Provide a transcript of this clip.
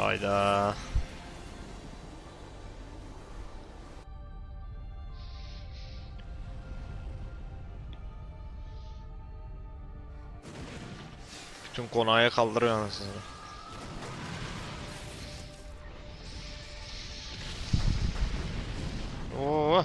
Hayda. Bütün konağı kaldırıyor anasını. Oo.